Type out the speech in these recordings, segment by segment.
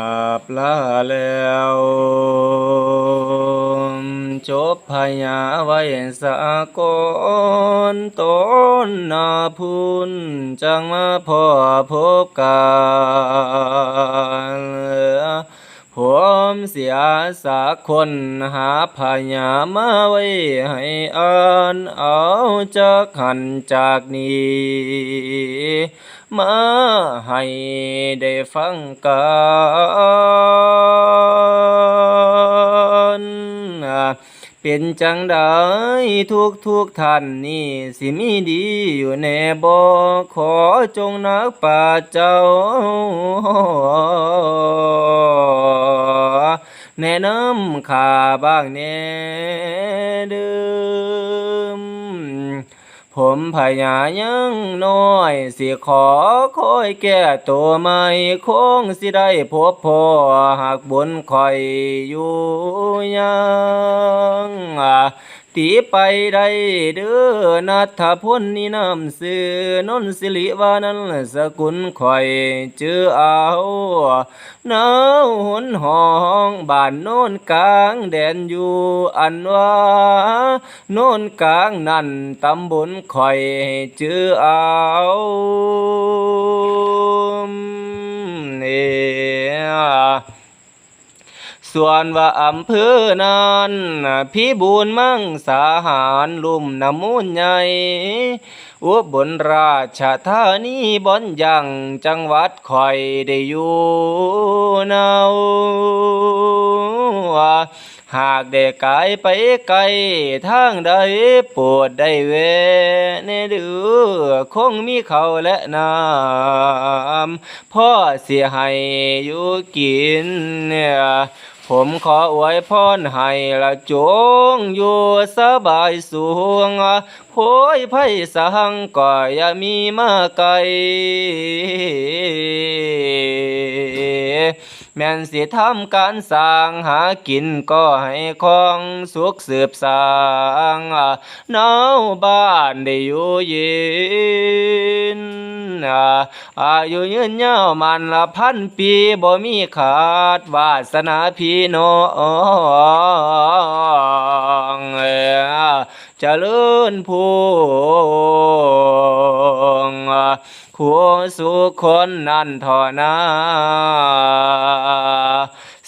อาปลาแล้วจบพยาไว้สากลต้นนาพุนจังมาพ่อพบกัน เสียสักคนหาพยามาไว้ให้อ่านเอาจากหันจากนี้มาให้ได้ฟังกันเป็นจังได้ทุกทุกท่านนี่สิมีดีอยู่ในบ่ขอจงนักป่าเจ้า แนะนำข้าบ้างแน่เดิมผมพยายังน้อย สิขอคอยแก้ตัวใหม่คงสิได้พบพ่อหากบนคอยอยู่ยัง ตีไปได้เด้อนัทพลนี่นำซื้อนนสิริวานันสกุลคอยเจอเอาหนาวหนห้องบ้านโน่นกลางแดนอยู่อันว่าโน่นกลางนั่นตำบลคอยให้อเอาเอ ส่วนว่าอำเภอนั้นพี่บูนมั่งสาหารลุ่มน้ำมูลใหญ่อุบลราชธานีบอนยังจังหวัดคอยได้อยู่นาหากได้กายไปไกลทางใดปรดได้เวะในเดือคงมีเขาและน้ำพ่อเสียให้อยู่กินเนี่ย ผมขออวยพรให้ละจงอยู่สบายสูงโพยไพสังก็อย่ามีมาไกลแม่นสิทำการสร้างหากินก็ให้ของสุขสืบสางหนาบ้านได้อยู่เย็น อายุยืนยาวมันละพันปีบ่มีขาดวาสนาพี่น้องเอ้อเจริญพวงขัวสุขคนนั่นทอนา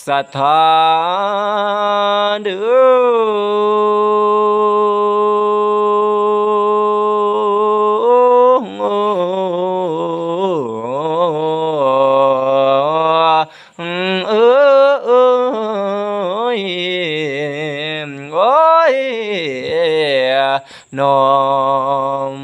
ศรัทธาเดือ โอ้ยน้อม